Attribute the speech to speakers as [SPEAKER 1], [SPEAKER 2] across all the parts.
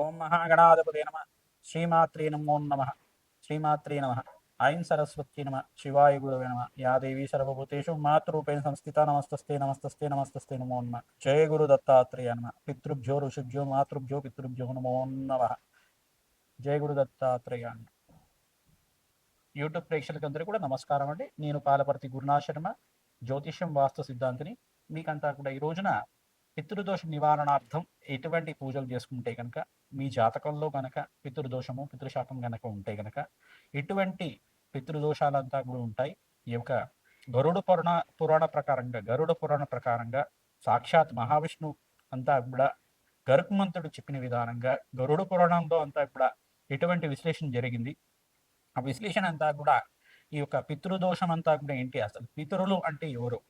[SPEAKER 1] ఓం మహాగణాధిపతి నమ. శ్రీమాత్రి నమో నమ. శ్రీమాత్రి నమ. ఐం సరస్వతి నమ. శివాయ గురవే నమ. యా దేవీ సర్వభూతేషు మాతృపేణ సంస్థిత నమస్తస్తే నమస్తస్తే నమస్తస్తే నమో నమ. జయ గురు దత్తాత్రేయ నమ. పితృభ్యో ఋషిభ్యో మాతృభ్యో పితృభ్యో నమో నమ. జయ గురు దత్తాత్రేయ యూట్యూబ్ ప్రేక్షకులందరూ కూడా నమస్కారం అండి. నేను పాలపర్తి గురునాథ్ శర్మ జ్యోతిష్యం వాస్తు సిద్ధాంతిని. మీకంతా కూడా ఈ రోజున పితృదోష నివారణార్థం ఎటువంటి పూజలు చేసుకుంటే కనుక మీ జాతకంలో గనక పితృదోషము పితృశాపం గనక ఉంటే గనక ఎటువంటి పితృదోషాలంతా కూడా ఉంటాయి. ఈ యొక్క గరుడ పురాణ పురాణ ప్రకారంగా గరుడ పురాణ ప్రకారంగా సాక్షాత్ మహావిష్ణు అంతా కూడా గరుత్మంతుడు చెప్పిన విధానంగా గరుడ పురాణంలో అంతా కూడా ఎటువంటి విశ్లేషణ జరిగింది? ఆ విశ్లేషణ అంతా కూడా ఈ యొక్క పితృదోషం అంతా కూడా ఏంటి? అసలు పితరులు అంటే ఎవరు?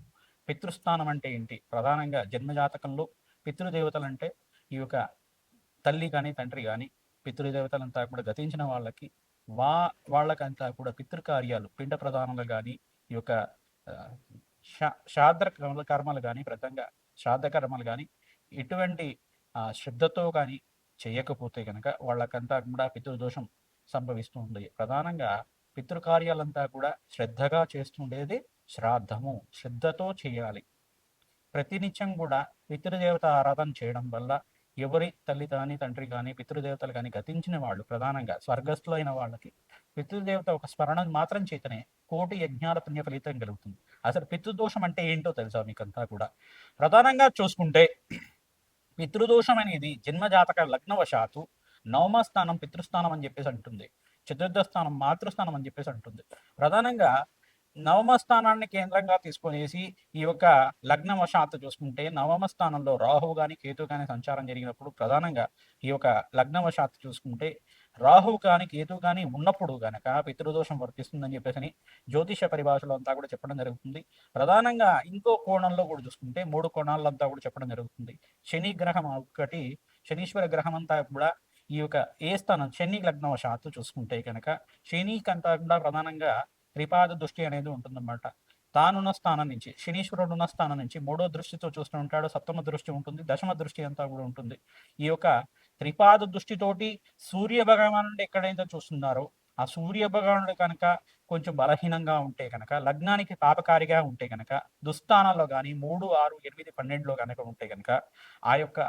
[SPEAKER 1] పితృస్థానం అంటే ఏంటి? ప్రధానంగా జన్మజాతకంలో పితృదేవతలు అంటే ఈ యొక్క తల్లి కానీ తండ్రి కానీ పితృదేవతలంతా కూడా గతించిన వాళ్ళకి వా వాళ్ళకంతా కూడా పితృకార్యాలు పిండ ప్రధానాలు కానీ ఈ యొక్క శాద్ర శా శ్రాద్ధ కర్మలు కానీ ప్రధానంగా శ్రాద్ధ కర్మలు కానీ ఎటువంటి శ్రద్ధతో కానీ చేయకపోతే కనుక వాళ్ళకంతా కూడా పితృదోషం సంభవిస్తుంది ప్రధానంగా పితృకార్యాలంతా కూడా శ్రద్ధగా చేస్తుండేది శ్రాద్ధము శ్రద్ధతో చేయాలి. ప్రతినిత్యం కూడా పితృదేవత ఆరాధన చేయడం వల్ల ఎవరి తల్లి కానీ తండ్రి కానీ పితృదేవతలు కానీ గతించిన వాళ్ళు ప్రధానంగా స్వర్గస్థులైన వాళ్ళకి పితృదేవత ఒక స్మరణ మాత్రం చేతనే కోటి యజ్ఞాల పుణ్య ఫలితం కలుగుతుంది. అసలు పితృదోషం అంటే ఏంటో తెలుసా మీకంతా కూడా? ప్రధానంగా చూసుకుంటే పితృదోషం అనేది జన్మజాతక లగ్నవశాత్తు నవమ స్థానం పితృస్థానం అని చెప్పేసి అంటుంది. చతుర్థ స్థానం మాతృస్థానం అని చెప్పేసి అంటుంది. ప్రధానంగా నవమ స్థానాన్ని కేంద్రంగా తీసుకునేసి ఈ యొక్క లగ్న వశాత్తు చూసుకుంటే నవమ స్థానంలో రాహువు కానీ కేతు కానీ సంచారం జరిగినప్పుడు ప్రధానంగా ఈ యొక్క లగ్న వశాత్తు చూసుకుంటే రాహువు కానీ కేతు కానీ ఉన్నప్పుడు కనుక పితృదోషం వర్తిస్తుందని చెప్పేసి జ్యోతిష పరిభాషలో అంతా కూడా చెప్పడం జరుగుతుంది. ప్రధానంగా ఇంకో కోణంలో కూడా చూసుకుంటే మూడు కోణాలంతా కూడా చెప్పడం జరుగుతుంది. శని గ్రహం ఒకటి శనీశ్వర గ్రహం అంతా కూడా ఈ యొక్క ఏ స్థానం శని లగ్నవశాత్తు చూసుకుంటే కనుక శనికంతా కూడా ప్రధానంగా త్రిపాద దృష్టి అనేది ఉంటుందన్నమాట. తానున్న స్థానం నుంచి శనీశ్వరుడు ఉన్న స్థానం నుంచి మూడో దృష్టితో చూస్తూ ఉంటాడు సప్తమ దృష్టి ఉంటుంది దశమ దృష్టి అంతా కూడా ఉంటుంది. ఈ యొక్క త్రిపాద దృష్టితోటి సూర్య భగవానుడు ఎక్కడైతే చూస్తున్నారో ఆ సూర్య భగవానుడు కనుక కొంచెం బలహీనంగా ఉంటే కనుక లగ్నానికి పాపకారిగా ఉంటే కనుక దుస్థానాల్లో కానీ మూడు ఆరు ఎనిమిది పన్నెండులో కనుక ఉంటే కనుక ఆ యొక్క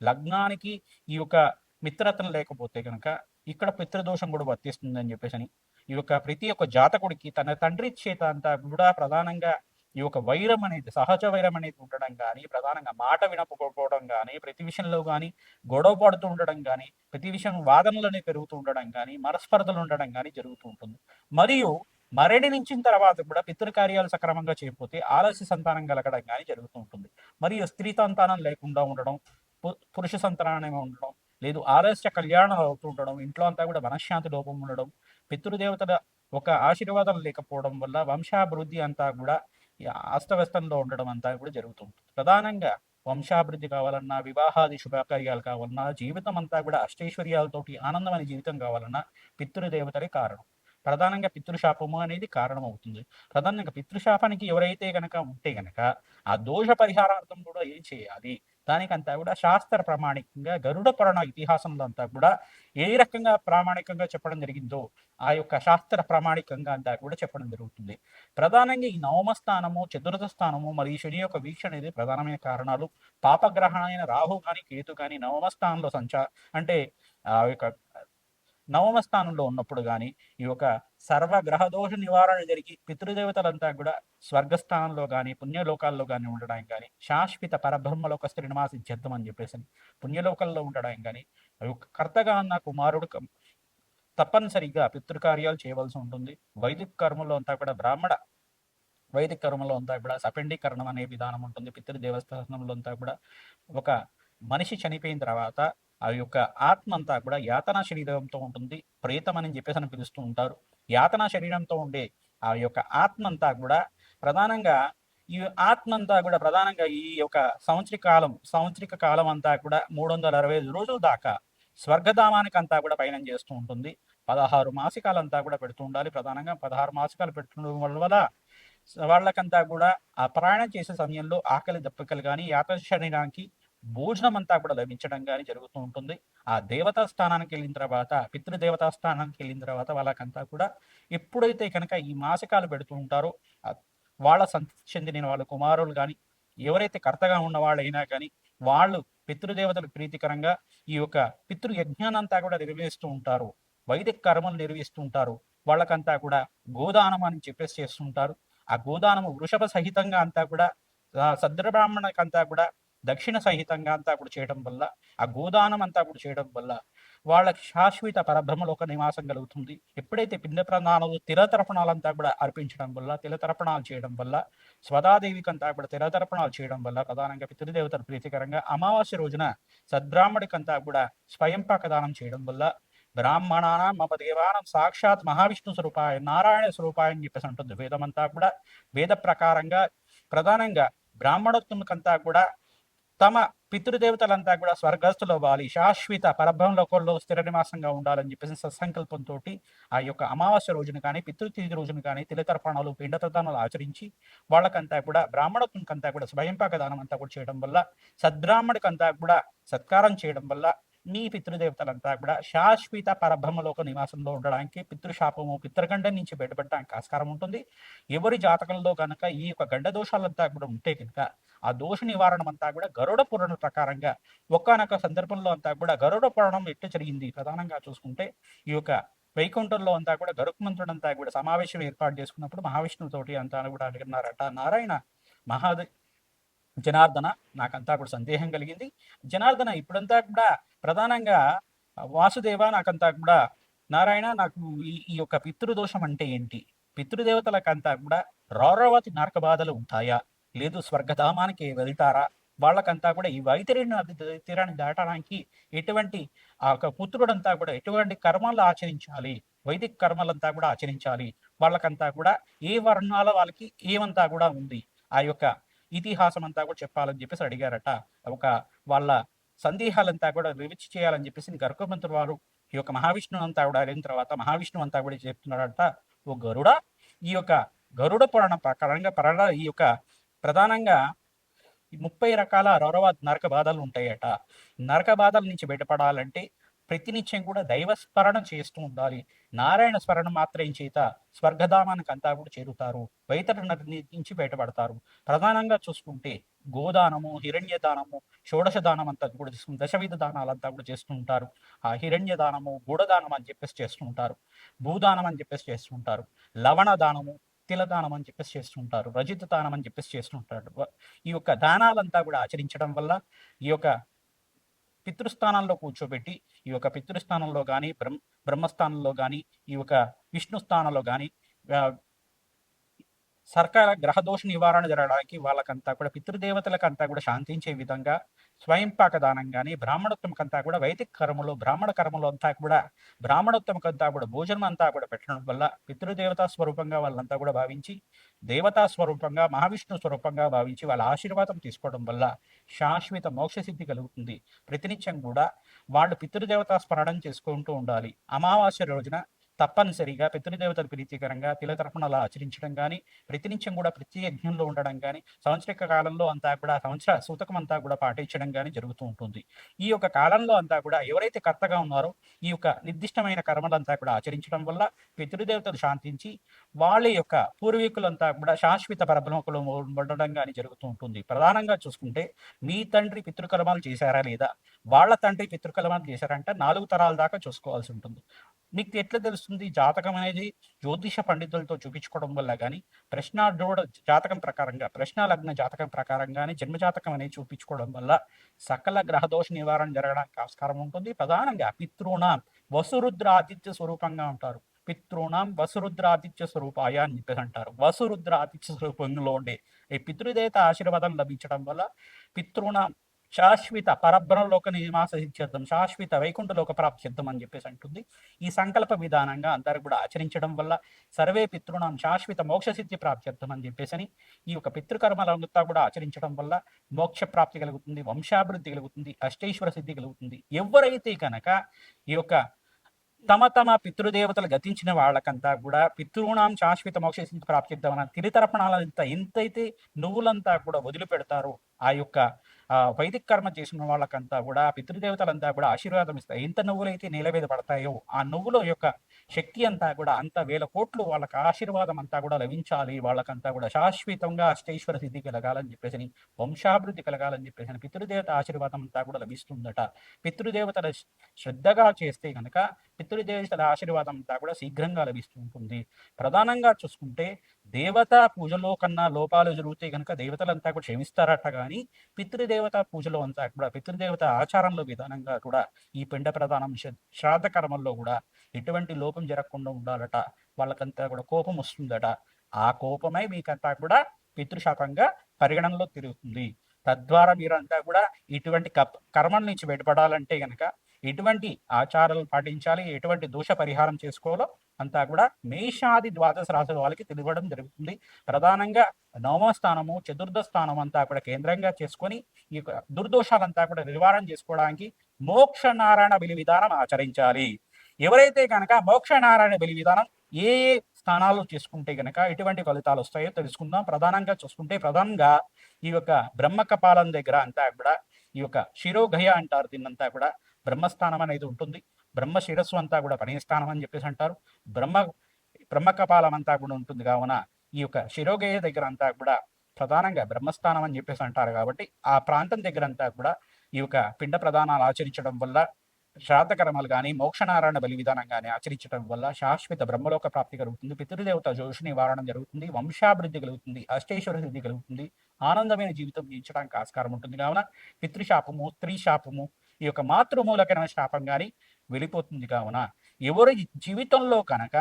[SPEAKER 1] లగ్నానికి ఈ యొక్క మిత్రత్వం లేకపోతే కనుక ఇక్కడ పితృదోషం కూడా వర్తిస్తుందని చెప్పేసి అని ఈ యొక్క ప్రతి ఒక్క జాతకుడికి తన తండ్రి చేత అంతా కూడా ప్రధానంగా ఈ యొక్క వైరం అనేది సహజ వైరం అనేది ఉండడం కానీ ప్రధానంగా మాట వినకపోవడం కానీ ప్రతి విషయంలో కానీ గొడవ పడుతూ ఉండడం కానీ ప్రతి విషయం వాదనలనే పెరుగుతూ ఉండడం కానీ మనస్పర్ధలు ఉండడం కానీ జరుగుతూ ఉంటుంది. మరియు మరణించిన తర్వాత కూడా పితృకార్యాలు సక్రమంగా చేయకపోతే ఆలస్య సంతానం కలగడం కానీ జరుగుతూ ఉంటుంది. మరియు స్త్రీ సంతానం లేకుండా ఉండడం పు- పురుష సంతానం ఉండడం లేదు ఆలస్య కళ్యాణం అవుతూ ఉండడం ఇంట్లో అంతా కూడా మనశ్శాంతి లోపం ఉండడం పితృదేవతల ఒక ఆశీర్వాదం లేకపోవడం వల్ల వంశాభివృద్ధి అంతా కూడా అస్తవ్యస్తంలో ఉండడం అంతా కూడా జరుగుతుంది ప్రధానంగా వంశాభివృద్ధి కావాలన్నా వివాహాది శుభకార్యాలు కావాలన్నా జీవితం అంతా కూడా అష్టైశ్వర్యాలతోటి ఆనందమైన జీవితం కావాలన్నా పితృదేవతలే కారణం. ప్రధానంగా పితృశాపము అనేది కారణం అవుతుంది ప్రధానంగా పితృశాపానికి ఎవరైతే గనక ఉంటే గనక ఆ దోష పరిహారార్థం కూడా ఏం చేయాలి? దానికంతా కూడా శాస్త్ర ప్రామాణికంగా గరుడ పురాణ ఇతిహాసంలో అంతా కూడా ఏ రకంగా ప్రామాణికంగా చెప్పడం జరిగిందో ఆ యొక్క శాస్త్ర ప్రామాణికంగా అంతా కూడా చెప్పడం జరుగుతుంది. ప్రధానంగా ఈ నవమ స్థానము చతుర్థ స్థానము మరియు శని యొక్క వీక్షణ అనేది ప్రధానమైన కారణాలు. పాపగ్రహణమైన రాహు కానీ కేతు కానీ నవమ స్థానంలో సంచా అంటే ఆ యొక్క నవమ స్థానంలో ఉన్నప్పుడు కానీ ఈ యొక్క సర్వ గ్రహదోష నివారణ జరిగి పితృదేవతలంతా కూడా స్వర్గస్థానంలో కానీ పుణ్యలోకాల్లో కానీ ఉండడానికి కానీ శాశ్వత పరబ్రహ్మలోక శ్రీనివాసి జద్దం అని చెప్పేసి పుణ్యలోకంలో ఉండడానికి కానీ కర్తగా ఉన్న కుమారుడు తప్పనిసరిగా పితృకార్యాలు చేయవలసి ఉంటుంది. వైదిక కర్మలో అంతా కూడా బ్రాహ్మణ వైదిక కర్మలో అంతా కూడా సపిండీకరణం అనే విధానం ఉంటుంది. పితృదేవస్థానంలో అంతా కూడా ఒక మనిషి చనిపోయిన తర్వాత ఆ యొక్క ఆత్మ అంతా కూడా యాతనా శరీరంతో ఉంటుంది ప్రేతం అని చెప్పేసి అని పిలుస్తూ ఉంటారు. యాతనా శరీరంతో ఉండే ఆ యొక్క ఆత్మ అంతా కూడా ప్రధానంగా ఈ ఆత్మ అంతా కూడా ప్రధానంగా ఈ యొక్క సంవత్సరిక కాలం సంవత్సరిక కాలం అంతా కూడా మూడు వందల అరవై ఐదు రోజుల దాకా స్వర్గధామానికి అంతా కూడా పయనం చేస్తూ ఉంటుంది. పదహారు మాసికాలంతా కూడా పెడుతూ ఉండాలి. ప్రధానంగా పదహారు మాసికాలు పెడుతుండడం వల్ల వాళ్ళకంతా కూడా ఆ ప్రయాణం చేసే సమయంలో ఆకలి దప్పికలు కానీ యాత్ర శరీరానికి భోజనం అంతా కూడా లభించడం కానీ జరుగుతూ ఉంటుంది. ఆ దేవతా స్థానానికి వెళ్ళిన తర్వాత పితృదేవతా స్థానానికి వెళ్ళిన తర్వాత వాళ్ళకంతా కూడా ఎప్పుడైతే కనుక ఈ మాసికాలు పెడుతూ ఉంటారో వాళ్ళ సంతతి చెందిన వాళ్ళ కుమారులు కానీ ఎవరైతే కర్తగా ఉన్న వాళ్ళైనా కానీ వాళ్ళు పితృదేవతలకు ప్రీతికరంగా ఈ యొక్క పితృ యజ్ఞానంతా కూడా నిర్వహిస్తూ ఉంటారు. వైదిక కర్మలు నిర్వహిస్తూ ఉంటారు. వాళ్ళకంతా కూడా గోదానం అని చెప్పేసి చేస్తుంటారు ఆ గోదానము వృషభ సహితంగా అంతా కూడా సద్రబ్రాహ్మణకంతా కూడా దక్షిణ సహితంగా అంతా కూడా చేయడం వల్ల ఆ గోదానం అంతా కూడా చేయడం వల్ల వాళ్ళకి శాశ్వత పరబ్రహ్మలో ఒక నివాసం కలుగుతుంది. ఎప్పుడైతే పిండ ప్రధానాలు తిరతర్పణాలంతా కూడా అర్పించడం వల్ల తిలతర్పణాలు చేయడం వల్ల స్వదాదేవికి అంతా కూడా తిరతర్పణాలు చేయడం వల్ల ప్రధానంగా పితృదేవతలు ప్రీతికరంగా అమావాస్య రోజున సద్బ్రాహ్మడికంతా కూడా స్వయంపాక దానం చేయడం వల్ల బ్రాహ్మణానం మమ దేవానం సాక్షాత్ మహావిష్ణు స్వరూపాయ నారాయణ స్వరూపాయ అని చెప్పేసి ఉంటుంది వేదమంతా కూడా వేద ప్రకారంగా ప్రధానంగా బ్రాహ్మణోత్తముకంతా కూడా తమ పితృదేవతలంతా కూడా స్వర్గస్థులు వాలి శాశ్వత పరబ్రహ్మలోకంలో స్థిర నివాసంగా ఉండాలని చెప్పేసి సత్సంకల్పంతో ఆ యొక్క అమావాస్య రోజున కానీ పితృతిథి రోజున కానీ తిలతర్పణాలు పిండతర్పణాలు ఆచరించి వాళ్ళకంతా కూడా బ్రాహ్మణకంతా కూడా స్వయంపాక దానం అంతా కూడా చేయడం వల్ల సద్బ్రాహ్మణకంతా కూడా సత్కారం చేయడం వల్ల మీ పితృదేవతలంతా కూడా శాశ్వత పరబ్రహ్మలోక నివాసంలో ఉండడానికి పితృశాపము పితృగండం నుంచి బయటపడడానికి ఆస్కారం ఉంటుంది. ఎవరి జాతకంలో కనుక ఈ యొక్క గండ దోషాలంతా కూడా ఉంటే కనుక ఆ దోష నివారణం అంతా కూడా గరుడ పురాణ ప్రకారంగా ఒక్కనొక సందర్భంలో అంతా కూడా గరుడ పురాణం ఎట్టు జరిగింది ప్రధానంగా చూసుకుంటే ఈ యొక్క వైకుంఠంలో అంతా కూడా గరుక్మంతుడు అంతా కూడా సమావేశం ఏర్పాటు చేసుకున్నప్పుడు మహావిష్ణువుతోటి అంతా కూడా అడిగినారట నారాయణ మహాదే జనార్దన నాకంతా కూడా సందేహం కలిగింది. జనార్దన ఇప్పుడంతా కూడా ప్రధానంగా వాసుదేవ నాకంతా కూడా నారాయణ నాకు ఈ ఈ యొక్క పితృదోషం అంటే ఏంటి? పితృదేవతలకంతా కూడా రౌరవతి నరక బాధలు ఉంటాయా? లేదు స్వర్గధామానికి వెళ్తారా? వాళ్ళకంతా కూడా ఈ వైతరిని తీరాన్ని దాటడానికి ఎటువంటి ఆ యొక్క పుత్రుడంతా కూడా ఎటువంటి కర్మలు ఆచరించాలి? వైదిక కర్మలంతా కూడా ఆచరించాలి. వాళ్ళకంతా కూడా ఏ వర్ణాల వాళ్ళకి ఏమంతా కూడా ఉంది? ఆ యొక్క ఇతిహాసం అంతా కూడా చెప్పాలని చెప్పేసి అడిగారట. ఒక వాళ్ళ సందేహాలంతా కూడా వివచ్చి చేయాలని చెప్పేసి గర్భమంత్రి వారు ఈ యొక్క మహావిష్ణువు అంతా కూడా అయిన తర్వాత మహావిష్ణువు అంతా కూడా చెప్తున్నాడట ఓ గరుడ ఈ యొక్క గరుడ పురాణ ప్రకారంగా పరణ ఈ యొక్క ప్రధానంగా ముప్పై రకాల రౌరవ నరక బాధలు ఉంటాయట. నరక బాధల నుంచి బయటపడాలంటే ప్రతినిత్యం కూడా దైవ స్మరణ చేస్తూ ఉండాలి. నారాయణ స్మరణ మాత్రం చేత స్వర్గధామానికి అంతా కూడా చేరుతారు. వైతర నుంచి బయటపడతారు. ప్రధానంగా చూసుకుంటే గోదానము హిరణ్య దానము షోడశ దానం అంతా కూడా చేసుకుని దశవిధ దానాలంతా కూడా చేస్తూ ఉంటారు. ఆ హిరణ్య దానము గూఢదానం అని చెప్పేసి చేస్తూ ఉంటారు. భూదానం అని చెప్పేసి చేస్తూ ఉంటారు. లవణ దానము తిలదానం అని చెప్పేసి చేస్తుంటారు రజిత దానం అని చెప్పేసి చేస్తుంటారు. ఈ యొక్క దానాలంతా కూడా ఆచరించడం వల్ల ఈ యొక్క పితృస్థానంలో కూర్చోబెట్టి ఈ యొక్క పితృస్థానంలో కానీ బ్రహ్మ బ్రహ్మస్థానంలో కానీ ఈ యొక్క విష్ణు స్థానంలో కానీ సర్కార గ్రహదోష నివారణ జరగడానికి వాళ్ళకంతా కూడా పితృదేవతలకంతా కూడా శాంతించే విధంగా స్వయంపాక దానం కానీ బ్రాహ్మణోత్తమకంతా కూడా వైదిక కర్మలు బ్రాహ్మణ కర్మలు అంతా కూడా బ్రాహ్మణోత్తమకంతా కూడా భోజనం అంతా కూడా పెట్టడం వల్ల పితృదేవతా స్వరూపంగా వాళ్ళంతా కూడా భావించి దేవతా స్వరూపంగా మహావిష్ణు స్వరూపంగా భావించి వాళ్ళ ఆశీర్వాదం తీసుకోవడం వల్ల శాశ్వత మోక్ష సిద్ధి కలుగుతుంది. ప్రతినిత్యం కూడా వాళ్ళు పితృదేవతా స్మరణం చేసుకుంటూ ఉండాలి. అమావాస్య రోజున తప్పనిసరిగా పితృదేవతలు ప్రీతికరంగా అలా ఆచరించడం కానీ ప్రతినిత్యం కూడా ప్రతి యజ్ఞంలో ఉండడం కానీ సంవత్సరిక కాలంలో అంతా కూడా సంవత్సర సూతకం అంతా కూడా పాటించడం కానీ జరుగుతూ ఉంటుంది. ఈ యొక్క కాలంలో అంతా కూడా ఎవరైతే కర్తగా ఉన్నారో ఈ యొక్క నిర్దిష్టమైన కర్మలంతా కూడా ఆచరించడం వల్ల పితృదేవతలు శాంతించి వాళ్ళ యొక్క పూర్వీకులంతా కూడా శాశ్వత పరబ్రహ్మకులు ఉండడం కానీ జరుగుతూ ఉంటుంది. ప్రధానంగా చూసుకుంటే మీ తండ్రి పితృకర్మాలు చేశారా లేదా? వాళ్ళ తండ్రి పితృకర్మాలు చేశారంటే నాలుగు తరాల దాకా చూసుకోవాల్సి ఉంటుంది. మీకు ఎట్లా తెలుస్తుంది జాతకం అనేది జ్యోతిష పండితులతో చూపించుకోవడం వల్ల కానీ ప్రశ్నార్థోడ జాతకం ప్రకారంగా ప్రశ్న లగ్న జాతకం ప్రకారంగానే జన్మ జాతకం అనేది చూపించుకోవడం వల్ల సకల గ్రహదోష నివారణ జరగడానికి ఆస్కారం ఉంటుంది. ప్రధానంగా పితృణాం వసురుద్ర ఆతిథ్య స్వరూపంగా ఉంటారు. పితృణాం ఆతిథ్య స్వరూపాయ అని చెప్పేసి అంటారు. వసురుద్ర ఆతిథ్య స్వరూపంలో ఉండే ఈ పితృదేవత ఆశీర్వాదం లభించడం వల్ల పితృణాం శాశ్వత పరబ్రహ్మలోక నివాస సిద్ధ్యర్థం శాశ్వత వైకుంఠలోక ప్రాప్త్యర్థం అని చెప్పేసి అంటుంది. ఈ సంకల్ప విధానంగా అందరూ కూడా ఆచరించడం వల్ల సర్వే పితృణం శాశ్వత మోక్ష సిద్ధి ప్రాప్త్యర్థం అని చెప్పేసి ఈ యొక్క పితృకర్మలంతా కూడా ఆచరించడం వల్ల మోక్ష ప్రాప్తి కలుగుతుంది వంశాభివృద్ధి కలుగుతుంది అష్టేశ్వర సిద్ధి కలుగుతుంది. ఎవరైతే కనుక ఈ యొక్క తమ తమ పితృదేవతలు గతించిన వాళ్ళకంతా కూడా పితృణాం శాశ్వత మోక్ష ప్రాప్తిద్దామని ప్రాప్తిద్దామన్న ఎంతైతే నువ్వులంతా కూడా వదిలిపెడతారో ఆ యొక్క వైదిక కర్మ చేసిన వాళ్ళకంతా కూడా పితృదేవతలంతా కూడా ఆశీర్వాదం ఇస్తాయి ఎంత నువ్వులైతే నేల మీద పడతాయో ఆ నువ్వుల యొక్క శక్తి అంతా కూడా అంత వేల కోట్లు వాళ్ళకి ఆశీర్వాదం అంతా కూడా లభించాలి. వాళ్ళకంతా కూడా శాశ్వతంగా అష్టైశ్వర సిద్ధి కలగాలని చెప్పేసి వంశాభివృద్ధి కలగాలని చెప్పేసి పితృదేవత ఆశీర్వాదం అంతా కూడా లభిస్తుందట. పితృదేవతల శ్రద్ధగా చేస్తే కనుక పితృదేవతల ఆశీర్వాదం అంతా కూడా శీఘ్రంగా లభిస్తూ ఉంటుంది ప్రధానంగా చూసుకుంటే దేవతా పూజలో కన్నా లోపాలు జరిగితే కనుక దేవతలంతా కూడా క్షమిస్తారట కానీ పితృదేవత పూజలో అంతా కూడా పితృదేవత ఆచారంలో విధానంగా కూడా ఈ పిండ ప్రధానం శ్రాద్ధ కర్మల్లో కూడా ఎటువంటి లోపం జరగకుండా ఉండాలట. వాళ్ళకంతా కూడా కోపం వస్తుందట. ఆ కోపమై మీకంతా కూడా పితృశాపంగా పరిగణనలో తిరుగుతుంది. తద్వారా మీరంతా కూడా ఇటువంటి కర్మల నుంచి బయటపడాలంటే కనుక ఎటువంటి ఆచారాలు పాటించాలి? ఎటువంటి దోష పరిహారం చేసుకోవాలో అంతా కూడా మేషాది ద్వాదశ రాశుల వాళ్ళకి తెలియడం జరుగుతుంది. ప్రధానంగా నవమ స్థానము చతుర్థ స్థానం అంతా కూడా కేంద్రంగా చేసుకొని ఈ యొక్క దుర్దోషాలంతా కూడా నివారణ చేసుకోవడానికి మోక్ష నారాయణ బలి విధానం ఆచరించాలి. ఎవరైతే కనుక మోక్ష నారాయణ బలి విధానం ఏ ఏ స్థానాలు చేసుకుంటే గనక ఎటువంటి ఫలితాలు వస్తాయో తెలుసుకుందాం. ప్రధానంగా చూసుకుంటే ప్రధానంగా ఈ యొక్క బ్రహ్మ కపాలం దగ్గర అంతా కూడా ఈ యొక్క శిరోగయ అంటారు దీన్నంతా కూడా. బ్రహ్మస్థానం అనేది ఉంటుంది. బ్రహ్మ శిరస్సు అంతా కూడా పణిస్థానం అని చెప్పేసి అంటారు. బ్రహ్మ బ్రహ్మ కపాలం అంతా కూడా ఉంటుంది కావున ఈ యొక్క శిరోగేయ దగ్గర అంతా కూడా ప్రధానంగా బ్రహ్మస్థానం అని చెప్పేసి అంటారు కాబట్టి ఆ ప్రాంతం దగ్గర అంతా కూడా ఈ యొక్క పిండ ప్రధానాలు ఆచరించడం వల్ల శ్రాద్ధ కర్మలు కానీ మోక్షనారాయణ బలి విధానం కానీ ఆచరించడం వల్ల శాశ్వత బ్రహ్మలోక ప్రాప్తి కలుగుతుంది. పితృదేవత జోషి నివారణ జరుగుతుంది. వంశాభివృద్ధి కలుగుతుంది. అష్టేశ్వర సిద్ధి కలుగుతుంది. ఆనందమైన జీవితం జీవించడానికి ఆస్కారం ఉంటుంది కావున పితృశాపము స్త్రీ శాపము ఈ యొక్క మాతృమూలకరమైన శాపం కానీ వెళ్ళిపోతుంది కావున ఎవరి జీవితంలో కనుక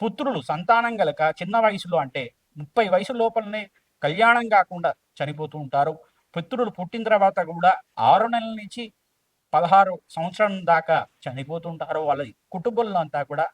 [SPEAKER 1] పుత్రులు సంతానం గలక చిన్న వయసులో అంటే ముప్పై వయసు లోపలనే కళ్యాణం కాకుండా చనిపోతూ ఉంటారు. పుత్రులు పుట్టిన తర్వాత కూడా ఆరు నెలల నుంచి పదహారు సంవత్సరం దాకా చనిపోతుంటారు వాళ్ళ కుటుంబంలో అంతా కూడా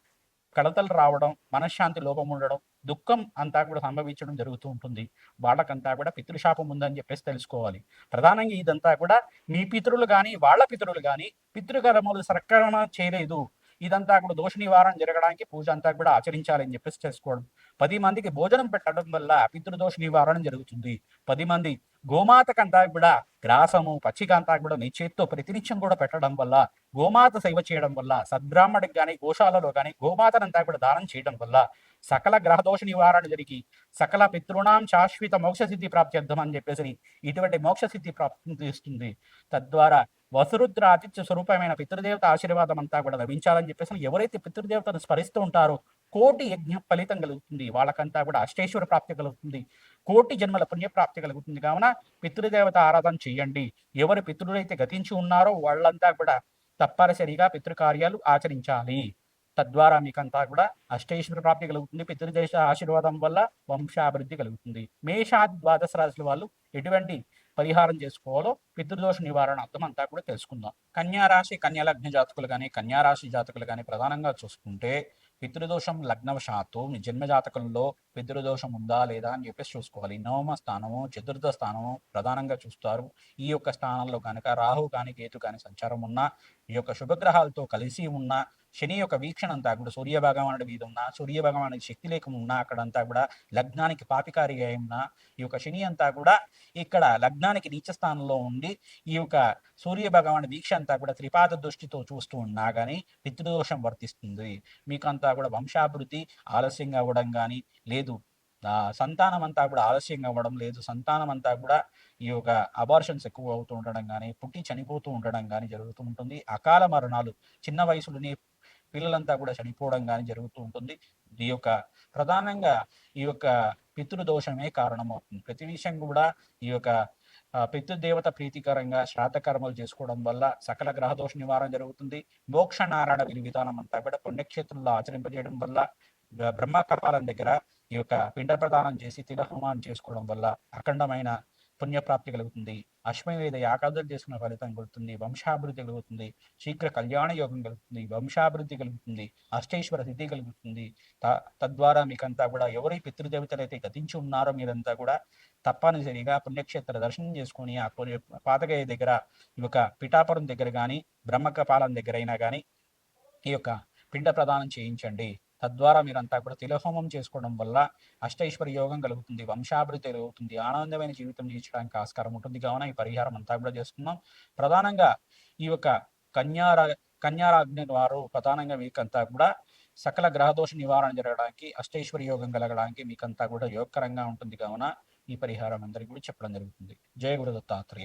[SPEAKER 1] కలతలు రావడం మనశ్శాంతి లోపం ఉండడం దుఃఖం అంతా కూడా సంభవించడం జరుగుతూ ఉంటుంది. వాళ్ళకంతా కూడా పితృశాపం ఉందని చెప్పేసి తెలుసుకోవాలి. ప్రధానంగా ఇదంతా కూడా మీ పితరులు కానీ వాళ్ళ పితరులు కానీ పితృకర్మలు సక్రమణ చేయలేదు. ఇదంతా కూడా దోష నివారణ జరగడానికి పూజ అంతా కూడా ఆచరించాలని చెప్పేసి చేసుకోవడం. పది మందికి భోజనం పెట్టడం వల్ల పితృదోష నివారణ జరుగుతుంది. పది మంది గోమాతకంతా కూడా గ్రాసము పచ్చికంతా కూడా నీ చేత్తో ప్రతినిత్యం కూడా పెట్టడం వల్ల గోమాత సేవ చేయడం వల్ల సద్బ్రాహ్మడికి కానీ గోశాలలో కానీ గోమాతనంతా కూడా దానం చేయడం వల్ల సకల గ్రహదోష నివారణ జరిగి సకల పితృణాం శాశ్వత మోక్ష సిద్ధి ప్రాప్త్యర్థం అని చెప్పేసి ఇటువంటి మోక్ష సిద్ధి ప్రాప్తిస్తుంది తద్వారా వసురుద్ర ఆతిథ్య స్వరూపమైన పితృదేవత ఆశీర్వాదం అంతా కూడా లభించాలని చెప్పేసి ఎవరైతే పితృదేవతను స్మరిస్తూ ఉంటారో కోటి యజ్ఞ ఫలితం కలుగుతుంది. వాళ్ళకంతా కూడా అష్టేశ్వర ప్రాప్తి కలుగుతుంది. కోటి జన్మల పుణ్య ప్రాప్తి కలుగుతుంది. కావున పితృదేవత ఆరాధన చేయండి. ఎవరు పితృలైతే గతించి ఉన్నారో వాళ్ళంతా కూడా తప్పనిసరిగా పితృకార్యాలు ఆచరించాలి. తద్వారా మీకంతా కూడా అష్టేశ్వర ప్రాప్తి కలుగుతుంది. పితృదేశ ఆశీర్వాదం వల్ల వంశాభివృద్ధి కలుగుతుంది. మేషాది ద్వాదశ రాశుల వాళ్ళు ఎటువంటి పరిహారం చేసుకోవాలో పితృదోష నివారణ అర్థం అంతా కూడా తెలుసుకుందాం. కన్యా రాశి జాతకులు కానీ కన్యా రాశి జాతకులు కానీ ప్రధానంగా చూసుకుంటే పితృదోషం లగ్నవశాత్తు మీ జన్మజాతకంలో పితృదోషం ఉందా లేదా అని చెప్పేసి చూసుకోవాలి. నవమ స్థానము చతుర్థ స్థానము ప్రధానంగా చూస్తారు. ఈ యొక్క స్థానంలో కనుక రాహు కానీ కేతు కానీ సంచారం ఉన్నా ఈ యొక్క శుభగ్రహాలతో కలిసి ఉన్న శని యొక్క వీక్షణ అంతా కూడా సూర్య భగవానుడి మీద ఉన్న సూర్య భగవానుడికి శక్తి లేక అక్కడంతా కూడా లగ్నానికి పాపికారి ఉన్న ఈ యొక్క శని అంతా కూడా ఇక్కడ లగ్నానికి నీచ స్థానంలో ఉండి ఈ యొక్క సూర్య భగవాన్ వీక్ష అంతా కూడా త్రిపాద దృష్టితో చూస్తూ ఉన్నా కానీ పితృదోషం వర్తిస్తుంది. మీకు అంతా కూడా వంశాభివృద్ధి ఆలస్యంగా అవ్వడం కానీ లేదు. సంతానం అంతా కూడా ఆలస్యంగా అవ్వడం లేదు. సంతానం అంతా కూడా ఈ యొక్క అబార్షన్స్ ఎక్కువ అవుతూ ఉండడం కానీ పుట్టి చనిపోతూ ఉండడం కానీ జరుగుతూ ఉంటుంది. అకాల మరణాలు చిన్న వయసులోనే పిల్లలంతా కూడా చనిపోవడం కానీ జరుగుతూ ఉంటుంది. ఈ యొక్క ప్రధానంగా ఈ యొక్క పితృదోషమే కారణమవుతుంది. ప్రతి విషయం కూడా ఈ యొక్క పితృదేవత ప్రీతికరంగా శ్రాతకర్మలు కర్మలు చేసుకోవడం వల్ల సకల గ్రహదోష నివారణ జరుగుతుంది. మోక్ష నారాయణ విధి విధానం అంతా కూడా పుణ్యక్షేత్రంలో ఆచరింపజేయడం వల్ల బ్రహ్మ కపాలం దగ్గర ఈ యొక్క పిండ ప్రదానం చేసి తిలహోమాన్ని చేసుకోవడం వల్ల అఖండమైన పుణ్యప్రాప్తి కలుగుతుంది. అశ్వమేధ యాగాదులు చేసుకున్న ఫలితం కలుగుతుంది. వంశాభివృద్ధి కలుగుతుంది. శీఘ్ర కళ్యాణ యోగం కలుగుతుంది. వంశాభివృద్ధి కలుగుతుంది. అష్టేశ్వర సిద్ధి కలుగుతుంది. త- తద్వారా మీకంతా కూడా ఎవరి పితృదేవతలైతే గతించి ఉన్నారో మీరంతా కూడా తప్పనిసరిగా పుణ్యక్షేత్ర దర్శనం చేసుకుని ఆ పుణ్య పాతగయ్య దగ్గర ఈ యొక్క పిఠాపురం దగ్గర కానీ బ్రహ్మకపాలెం దగ్గర అయినా కానీ ఈ యొక్క పిండ ప్రదానం చేయించండి. తద్వారా మీరంతా కూడా తిలహోమం చేసుకోవడం వల్ల అష్టైశ్వర్య యోగం కలుగుతుంది వంశాభివృద్ధి కలుగుతుంది ఆనందమైన జీవితం జీవించడానికి ఆస్కారం ఉంటుంది. కావున ఈ పరిహారం అంతా కూడా చేసుకుందాం. ప్రధానంగా ఈ యొక్క కన్యారా కన్యారాజ్ఞ వారు ప్రధానంగా మీకంతా కూడా సకల గ్రహదోష నివారణ జరగడానికి అష్టైశ్వర్య యోగం కలగడానికి మీకంతా కూడా యోగకరంగా ఉంటుంది. కావున ఈ పరిహారం అందరికీ కూడా చెప్పడం జరుగుతుంది. జయ గురు దత్తాత్రేయ